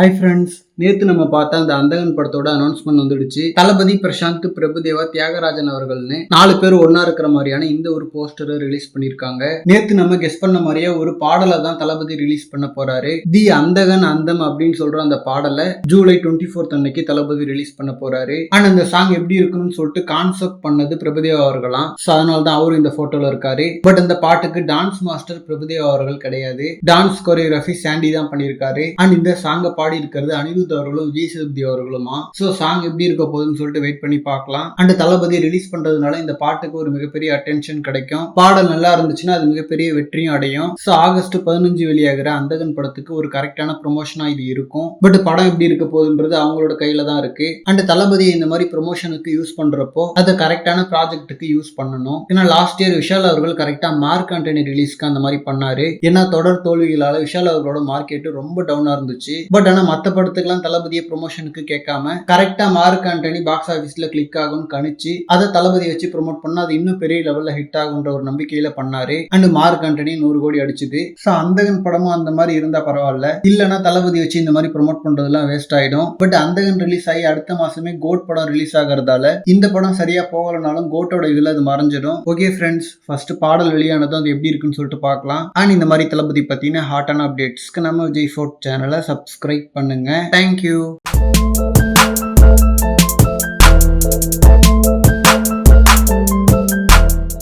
Hi friends நேத்து நம்ம பார்த்த அந்த அந்தகன் படத்தோட அனௌன்ஸ்மெண்ட் வந்துடுச்சு. தளபதி பிரசாந்த் பிரபுதேவா தியாகராஜன் அவர்கள்னு நாலு பேர் ஒன்னா இருக்கிற மாதிரியான இந்த ஒரு போஸ்டரை ரிலீஸ் பண்ணிருக்காங்க. நேத்து நம்ம கெஸ் பண்ண மாதிரியே ஒரு பாடலை தான் தளபதி ரிலீஸ் பண்ண போறாரு. தி அந்தகன் அந்தம் அப்படின்னு சொல்ற அந்த பாடலை ஜூலை டுவெண்ட்டி ஃபோர்த் அன்னைக்கு தளபதி ரிலீஸ் பண்ண போறாரு. அண்ட் அந்த சாங் எப்படி இருக்கணும்னு சொல்லிட்டு கான்செப்ட் பண்ணது பிரபுதேவா அவர்களாம் அதனால தான் அவரும் இந்த போட்டோல இருக்காரு. பட் இந்த பாட்டுக்கு டான்ஸ் மாஸ்டர் பிரபுதேவா அவர்கள் கிடையாது. டான்ஸ் கொரியோகிராஃபி சாண்டி தான் பண்ணியிருக்காரு. அண்ட் இந்த சாங்கை பாடி இருக்கிறது அனிருத் அவர்களும் விஜய் சேதுபதி அவர்களுமா ஸோ சாங் எப்படி இருக்க போகுதுன்னு சொல்லிட்டு வெயிட் பண்ணி பார்க்கலாம். அண்ட் தளபதி ரிலீஸ் பண்றதுனால இந்த பாட்டுக்கு ஒரு மிகப்பெரிய அட்டென்ஷன் கிடைக்கும். பாடல் நல்லா இருந்துச்சுன்னா அது மிகப்பெரிய வெற்றியும் அடையும். ஸோ ஆகஸ்ட் பதினஞ்சு வெளியாகிற அந்தகன் படத்துக்கு ஒரு கரெக்டான ப்ரொமோஷனா இது இருக்கும். பட் படம் எப்படி இருக்க போகுதுன்றது அவங்களோட கையில தான் இருக்கு. அண்ட் தளபதி இந்த மாதிரி ப்ரொமோஷனுக்கு யூஸ் பண்றப்போ அதை கரெக்டான ப்ராஜெக்ட்டுக்கு யூஸ் பண்ணணும். ஏன்னா லாஸ்ட் இயர் விஷால் அவர்கள் கரெக்டா மார்க் ஆண்டனி ரிலீஸ்க்கு அந்த மாதிரி பண்ணாரு. ஏன்னா தொடர் தோல்விகளால விஷால் அவர்களோட மார்க்கெட் ரொம்ப டவுனா இருந்துச்சு. பட் ஆனா மத்த தான் தளபதியை ப்ரொமோஷனுக்கு கேட்காம கரெக்டா மார்க் ஆண்டனி பாக்ஸ் ஆஃபீஸ்ல கிளிக் ஆகும்னு கணிச்சு அதை தளபதி வச்சு ப்ரோமோட் பண்ணா அது இன்னும் பெரிய லெவல்ல ஹிட் ஆகுன்ற ஒரு நம்பிக்கையில பண்ணாரு. அண்ட் மார்க் ஆண்டனி நூறு கோடி அடிச்சுது. ஸோ அந்தகன் படமும் அந்த மாதிரி இருந்தா பரவாயில்ல. இல்லைன்னா தளபதி வச்சு இந்த மாதிரி ப்ரோமோட் பண்றதுலாம் வேஸ்ட் ஆயிடும். பட் அந்தகன் ரிலீஸ் ஆகி அடுத்த மாசமே கோட் படம் ரிலீஸ் ஆகிறதால இந்த படம் சரியா போகலனாலும் கோட்டோட இதுல அது மறைஞ்சிடும். ஓகே ஃப்ரெண்ட்ஸ் ஃபர்ஸ்ட் பாடல் வெளியானதும் அது எப்படி இருக்குன்னு சொல்லிட்டு பார்க்கலாம். அண்ட் இந்த மாதிரி தளபதி பத்தின ஹாட்டான அப்டேட்ஸ்க்கு நம்ம விஜய் ஃபோர்ட் சேனலை சப்ஸ்கிரைப் பண்ணுங்க. Thank you.